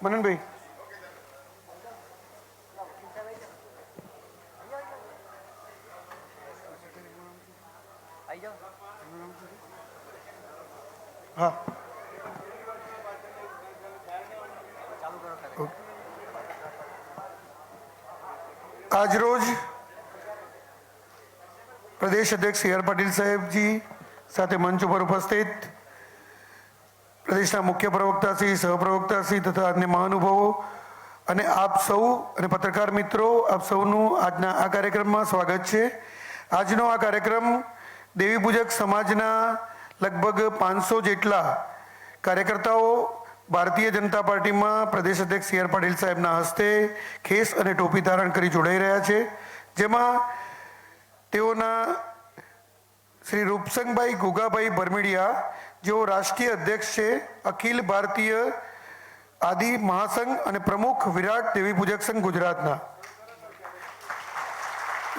મનનભાઈ હા આજરોજ પ્રદેશ અધ્યક્ષ સી આર પાટીલ સાહેબજી સાથે મંચ ઉપર ઉપસ્થિત પ્રદેશના મુખ્ય પ્રવક્તા શ્રી, સહપ્રવક્તા શ્રી તથા અન્ય મહાનુભાવો. અને આપ સૌ અને પત્રકાર મિત્રો, આપ સૌનું આજના આ કાર્યક્રમમાં સ્વાગત છે. આજનો આ કાર્યક્રમ દેવી પૂજક સમાજના લગભગ પાંચસો જેટલા કાર્યકર્તાઓ ભારતીય જનતા પાર્ટીમાં પ્રદેશ અધ્યક્ષ સી આર પાટીલ સાહેબના હસ્તે ખેસ અને ટોપી ધારણ કરી જોડાઈ રહ્યા છે. જેમાં તેઓના શ્રી રૂપસંગભાઈ ગુગાભાઈ ભરમીડિયા જેઓ રાષ્ટ્રીય અધ્યક્ષ છે, અખિલ ભારતીય આદિ મહાસંઘ અને પ્રમુખ વિરાટ દેવી પૂજક સંઘ ગુજરાતના.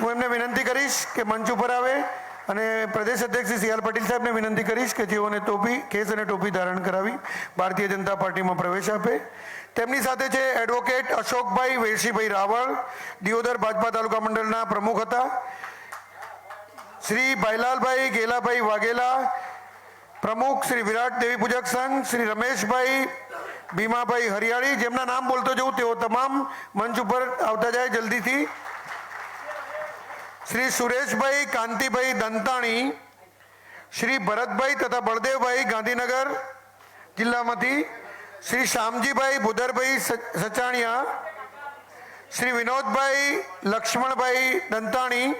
હું એમને વિનંતી કરીશ કે મંચ ઉપર આવે અને પ્રદેશ અધ્યક્ષ સી પાટીલ સાહેબને વિનંતી કરીશ કે જેઓને ટોપી કેસ અને ટોપી ધારણ કરાવી ભારતીય જનતા પાર્ટીમાં પ્રવેશ આપે. તેમની સાથે છે એડવોકેટ અશોકભાઈ વેરશીભાઈ રાવળ, દિયોદર ભાજપા તાલુકા મંડળના પ્રમુખ હતા. શ્રી ભાઈલાલભાઈ ગેલાભાઈ વાઘેલા પ્રમુખ શ્રી વિરાટ દેવી પૂજક સંઘ, શ્રી રમેશભાઈ ભીમાભાઈ હરિયાળી, જેમના નામ બોલતો જવું તેઓ તમામ મંચ ઉપર આવતા જાય જલ્દીથી. શ્રી સુરેશભાઈ કાંતિભાઈ દંતાણી, શ્રી ભરતભાઈ તથા બળદેવભાઈ ગાંધીનગર જિલ્લામાંથી, શ્રી શ્યામજીભાઈ ભુદરભાઈ સચાણિયા, શ્રી વિનોદભાઈ લક્ષ્મણભાઈ દંતાણી,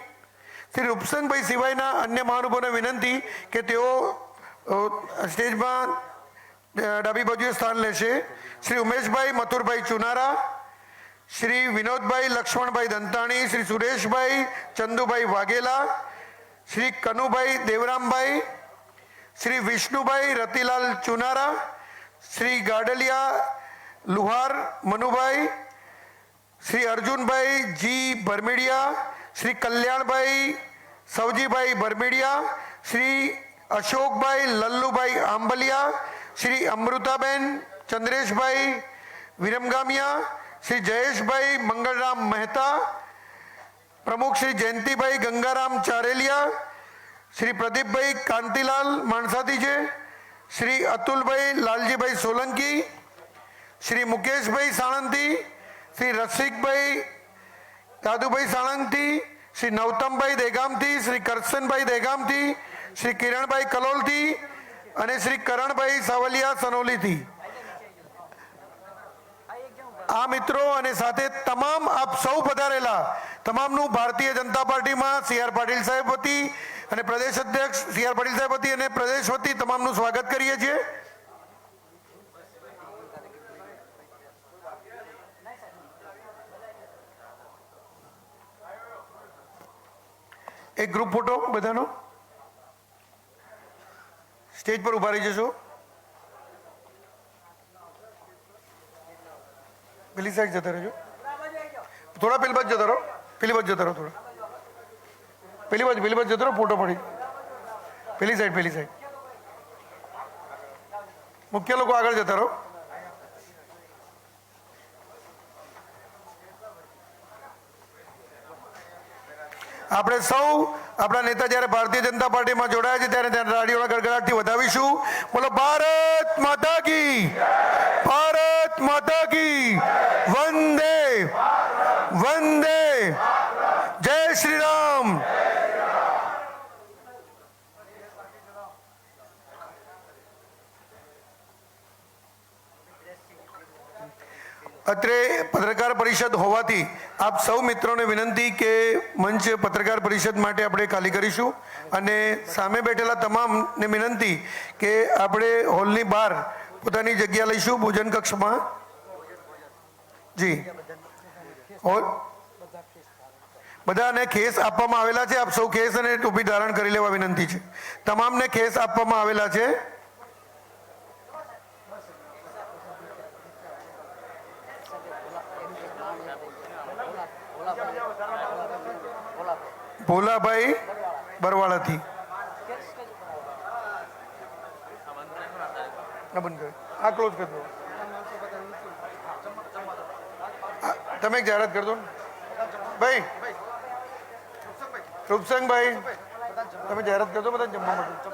શ્રી રૂપસંગભાઈ સિવાયના અન્ય મહાનુભાવોને વિનંતી કે તેઓ સ્ટેજમાં અ, ડાબી બાજુએ સ્થાન લેશે શ્રી ઉમેશભાઈ મથુરભાઈ ચુનારા શ્રી વિનોદભાઈ લક્ષ્મણભાઈ દંતાણી શ્રી સુરેશભાઈ ચંદુભાઈ વાઘેલા શ્રી કનુભાઈ દેવરામભાઈ શ્રી વિષ્ણુભાઈ રતિલાલ ચુનારા શ્રી ગાડલિયા લુહાર મનુભાઈ શ્રી અર્જુનભાઈ જી ભરમેડિયા શ્રી કલ્યાણભાઈ સવજીભાઈ ભરમેડિયા શ્રી અશોકભાઈ લલ્લુભાઈ આંબલિયા શ્રી અમૃતાબેન ચંદ્રેશભાઈ વિરમગામિયા શ્રી જયેશભાઈ મંગળરામ મહેતા પ્રમુખ શ્રી જયંતિભાઈ ગંગારામ ચારેલિયા શ્રી પ્રદીપભાઈ કાંતિલાલ માણસાથી છે શ્રી અતુલભાઈ લાલજીભાઈ સોલંકી શ્રી મુકેશભાઈ સાણંદી શ્રી રસિકભાઈ દાદુભાઈ સાણંદથી શ્રી નવતમભાઈ દેગામથી શ્રી કરશનભાઈ દેગામથી શ્રી કિરણભાઈ કલોલથી અને શ્રી કરણભાઈ સાવલિયા સનોલીથી. આ મિત્રો અને સાથે તમામ આપ સૌ પધારેલા, તમામનું ભારતીય જનતા પાર્ટીમાં સી આર પાટીલ સાહેબ વતી અને પ્રદેશ અધ્યક્ષ સી આર પાટીલ સાહેબ વતી અને પ્રદેશ વતી તમામનું સ્વાગત કરીએ છીએ. એક ગ્રુપ ફોટો બધાનો. સ્ટેજ પર ઊભા રહી જશો. પેલી સાઈડ જતા રહેજો. થોડા પેલી બાજુ જતા રહો. પેલી બાજુ જતા રહો થોડા. પેલી બાજુ પેલી બાજુ જતા રહો, ફોટો પડી. પેલી સાઈડ પેલી સાઈડ મુખ્ય લોકો આગળ જતા રહો. આપણે સૌ આપણા નેતા જ્યારે ભારતીય જનતા પાર્ટીમાં જોડાયા છે ત્યારે ત્યારે રાડીઓના ગડગડાટથી વધાવીશું. બોલો, ભારત માતા કી, ભારત માતા કી, વંદે વંદે. જય શ્રી રામ અત્રે પત્રકાર પરિષદ હોવાથી આપ સૌ મિત્રોને વિનંતી કે મંચ પત્રકાર પરિષદ માટે આપણે ખાલી કરીશું. અને સામે બેઠેલા તમામને વિનંતી કે આપણે હોલની બહાર પોતાની જગ્યા લઈશું ભોજન કક્ષમાં. જી. હોલ. બધાને ખેસ આપવામાં આવેલા છે. આપ સૌ ખેસ અને ટોપી ધારણ કરી લેવા વિનંતી છે. તમામને ખેસ આપવામાં આવેલા છે. ભોલાભાઈ બરવાળાથી. આ ક્લોઝ કરી. દો. તમે એક જાહેરાત કરજો ને. ભાઈ, રૂપસંગભાઈ, તમે જાહેરાત કરજો બધા જમવા માટે.